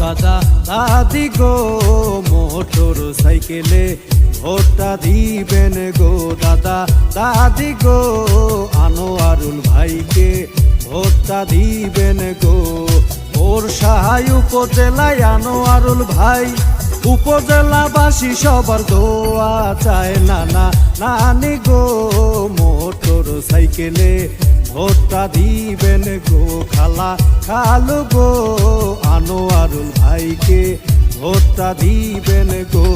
দাদা, দাদি গো, মোটর সাইকেলে ভোটটা দিবেন গো দাদা। দাদি গো, আনোয়ারুল ভাইকে ভোটটা দিবেন গো। ওর সাহায় উপজেলায় আনোয়ারুল ভাই, উপজেলাবাসী সবার দোয়া চায়। নানা, নানি গো, মোটর সাইকেলে ভোটটা দিবেন গো খালা খালু গো আনোয়ারুল ভাইকে। ভোটটা দিবেন গো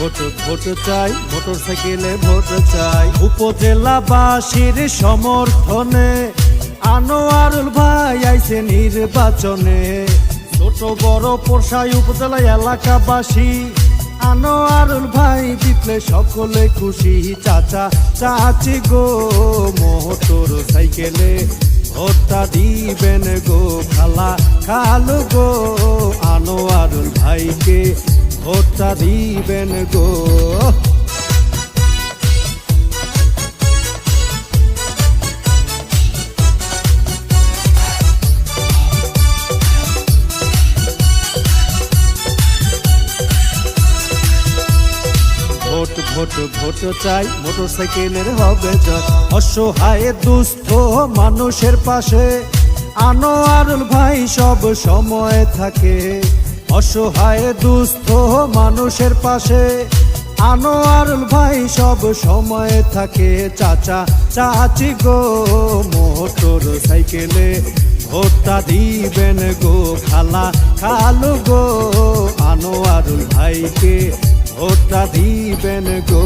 ভোট ভোট চাই মোটর সাইকেলে ভোট চাই। উপজেলাবাসীর সমর্থনে আনোয়ারুল ভাই আইছে নির্বাচনে। ছোট, বড় পোষাই উপজেলা এলাকাবাসী, আনোয়ারুল ভাই জিতলে সকলে খুশি। চাচা, চাচি গো মোটর সাইকেলে ভোটটা দিবেন গো খালা। খালু গো, আনোয়ারুল ভাইকে ভোটটা দিবেন গো। ভোট ভোট ভোট চাই মোটর সাইকেলের হবে জয়। অসহায়, দুস্থ মানুষের পাশে আনোয়ারুল ভাই সব সময় থাকে। অসহায় দুস্থ মানুষের পাশে আনোয়ারুল ভাই সব সময় থাকে চাচা, চাচি গো, মোটর সাইকেলে ভোটটা দিবেন গো খালা, খালু গো, আনোয়ারুল ভাইকে ভোটটা দিবেন গো।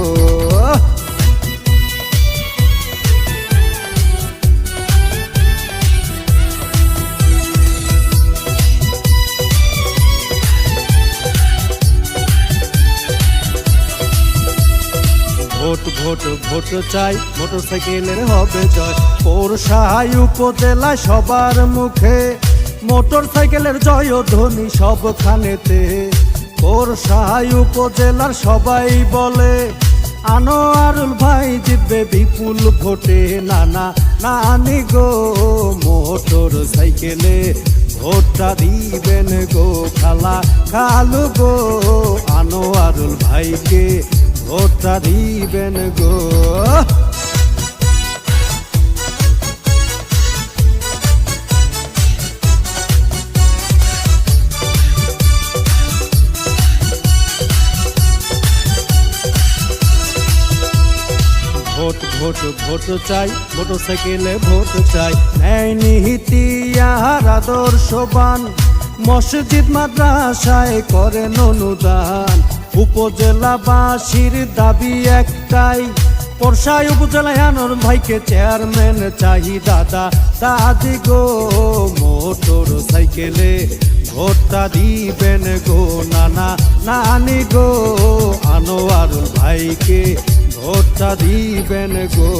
ভোট ভোট চাই মোটর সাইকেলের হবে জয়। পৌরসাহাই উপজেলা সবার মুখে মোটর সাইকেলের জয় ধ্বনি সবখানেতে। পৌরসাহাই উপজেলার সবাই বলে, আনোয়ারুল ভাই জিতবে বিপুল ভোটে। নানা নানি গো মোটর সাইকেলে ভোটটা দিবেন গো খালা খালু গো আনোয়ারুল ভাইকে। ভোটটা দিবেন গো। ভোট ভোট ভোট চাই মোটর সাইকেলে ভোট চাই। ন্যায় নীতি আর আদর্শবান। মসজিদ, মাদ্রাসায় করেন অনুদান। উপজেলাবাসীর দাবি একটাই পরশায় উপজেলায় আনোর ভাইকে চেয়ারম্যান চাই দাদা দাদি গো মোটর সাইকেলে। ভোটটা দিবেন গো নানা, নানি গো আনোয়ারুল ভাইকে। ভোটটা দিবেন গো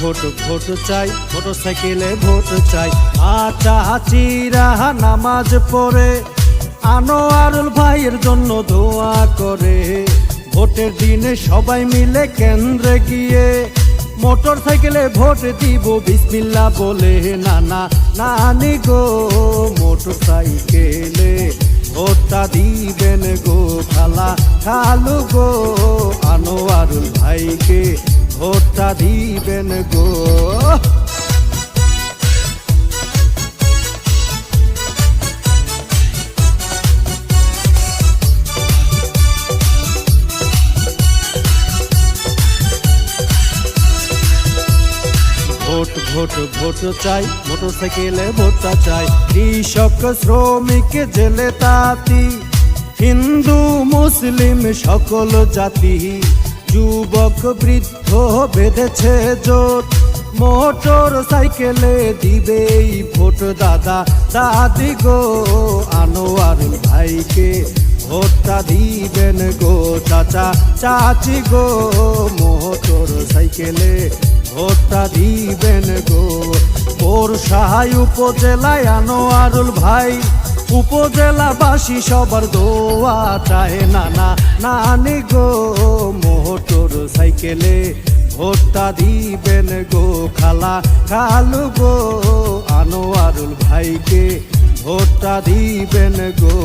ভোট ভোট চাই মোটর সাইকেলে ভোট চাই। আচা চিরা, নামাজ পড়ে, আনোয়ারুল ভাইয়ের জন্য দোয়া করে। ভোটের দিনে সবাই মিলে কেন্দ্রে গিয়ে মোটর সাইকেলে ভোট দিব বিসমিল্লা বলে নানা নানি গো মোটর সাইকেলে ভোটটা দিবেন গো খালা খালু গো আনোয়ারুল ভাইকে। ভোটটা দিবেন গো। ভোট ভোট ভোট চাই মোটর সাইকেলে ভোটটা চাই। কৃষক, শ্রমিক, জেলে তাঁতি, হিন্দু, মুসলিম, সকল জাতি। যুবক বৃদ্ধ বেঁধেছে জোট। মোটর সাইকেলে দিবেই ভোট, দাদা, দাদি গো। আনোয়ার ভাইকে ভোটটা দিবেন গো, চাচা, চাচি গো। মোটর সাইকেলে ভোটটা দিবেন গো। ওর সাহাই উপজেলায় আনোয়ারুল ভাই উপজেলাবাসী সবার দোয়া চায় না নানি গো, মোটর সাইকেলে ভোটটা দিবেন গো খালা, খালু গো, আনোয়ারুল ভাইকে ভোটটা দিবেন গো।